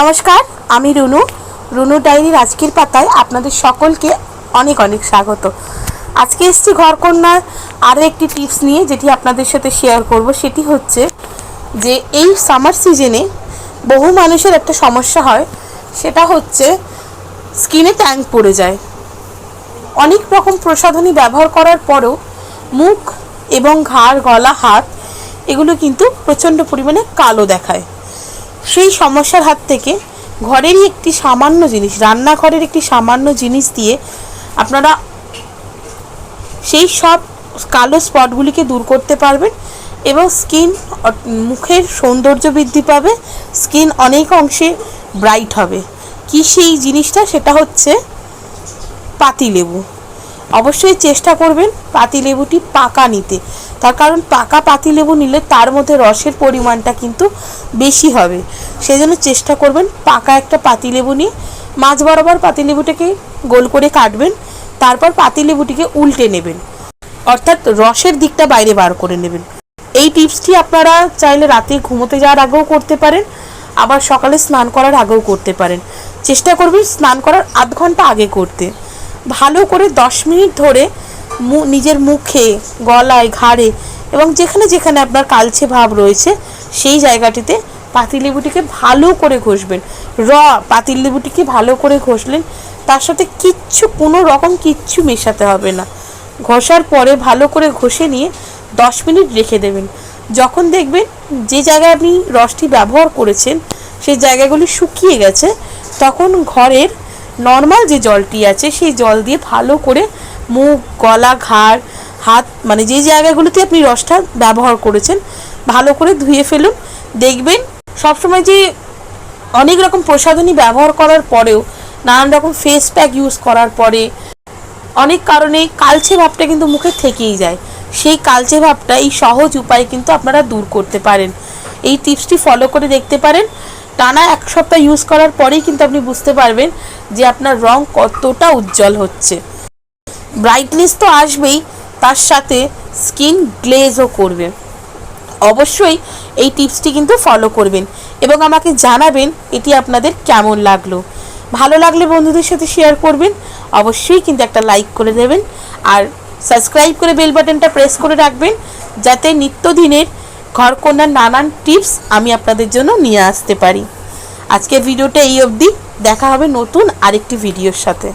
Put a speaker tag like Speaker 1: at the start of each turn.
Speaker 1: নমস্কার, আমি রুনু। রুনু ডায়েরির আজকের পাতায় আপনাদের সকলকে অনেক অনেক স্বাগত। আজকে এসছি ঘরকন্যার আরও একটি টিপস নিয়ে, যেটি আপনাদের সাথে শেয়ার করব। সেটি হচ্ছে যে, এই সামার সিজনে বহু মানুষের একটা সমস্যা হয়। সেটা হচ্ছে স্কিনে ট্যাঙ্ক পড়ে যায়। অনেক রকম প্রসাধনী ব্যবহার করার পরেও মুখ এবং ঘাড়, গলা, হাত এগুলো কিন্তু প্রচণ্ড পরিমাণে কালো দেখায়। সেই সমস্যার হাত থেকে ঘরেরই একটি সামান্য জিনিস, রান্নাঘরের একটি সামান্য জিনিস দিয়ে আপনারা সেই সব কালো স্পটগুলিকে দূর করতে পারবেন এবং স্কিন মুখের সৌন্দর্য বৃদ্ধি পাবে, স্কিন অনেক অংশে ব্রাইট হবে। কি সেই জিনিসটা? সেটা হচ্ছে পাতিলেবু। অবশ্যই চেষ্টা করবেন পাতিলেবুটি পাকা নিতে। তার কারণ পাকা পাতিলেবু নিলে তার মধ্যে রসের পরিমাণটা কিন্তু বেশি হবে। সেই জন্য চেষ্টা করবেন পাকা একটা পাতিলেবু নিয়ে মাছ বরাবর পাতিলেবুটাকে গোল করে কাটবেন, তারপর পাতিলেবুটিকে উল্টে নেবেন। অর্থাৎ রসের দিকটা বাইরে বার করে নেবেন। এই টিপসটি আপনারা চাইলে রাতে ঘুমোতে যাওয়ার আগেও করতে পারেন, আবার সকালে স্নান করার আগেও করতে পারেন। চেষ্টা করবেন স্নান করার আধ ঘণ্টা আগে করতে। ভালো করে দশ মিনিট ধরে নিজের মুখে, গলায়, ঘাড়ে এবং যেখানে যেখানে আপনার কালচে ভাব রয়েছে, সেই জায়গাটিতে পাতিলেবুটিকে ভালো করে ঘষবেন। র পাতিলেবুটিকে ভালো করে ঘষলেন, তার সাথে কিচ্ছু, কোনো রকম কিচ্ছু মেশাতে হবে না। ঘষার পরে ভালো করে ঘষে নিয়ে দশ মিনিট রেখে দেবেন। যখন দেখবেন যে জায়গায় আপনি রসটি ব্যবহার করেছেন, সেই জায়গাগুলি শুকিয়ে গেছে, তখন ঘরের নর্মাল যে জলটি আছে, সেই জল দিয়ে ভালো করে মুখ, গলা, ঘাড়, হাত মানে যে জায়গাগুলোতে আপনি রসটা ব্যবহার করেছেন, ভালো করে ধুয়ে ফেলুন। দেখবেন সবসময় যে অনেক রকম প্রসাধনী ব্যবহার করার পরেও, নানান রকম ফেস প্যাক ইউজ করার পরে, অনেক কারণে কালচে ভাবটা কিন্তু মুখে থেকেই যায়। সেই কালচে ভাবটা এই সহজ উপায়ে কিন্তু আপনারা দূর করতে পারেন। এই টিপসটি ফলো করে দেখতে পারেন। টানা এক সপ্তাহ ইউজ করার পরেই কিন্তু আপনি বুঝতে পারবেন যে আপনার রং কতটা উজ্জ্বল হচ্ছে। ব্রাইটনেস তো আসবেই, তার সাথে স্কিন গ্লেজও করবে। অবশ্যই এই টিপসটি কিন্তু ফলো করবেন এবং আমাকে জানাবেন এটি আপনাদের কেমন লাগল। ভালো লাগলে বন্ধুদের সাথে শেয়ার করবেন, অবশ্যই কিন্তু একটা লাইক করে দেবেন। আর সাবস্ক্রাইব করে বেল বাটনটা প্রেস করে রাখবেন, যাতে নিত্যদিনের ঘরকন্যার নানান টিপস আমি আপনাদের জন্য নিয়ে আসতে পারি। আজকের ভিডিওটা এই অবধি। দেখা হবে নতুন আরেকটি ভিডিওর সাথে।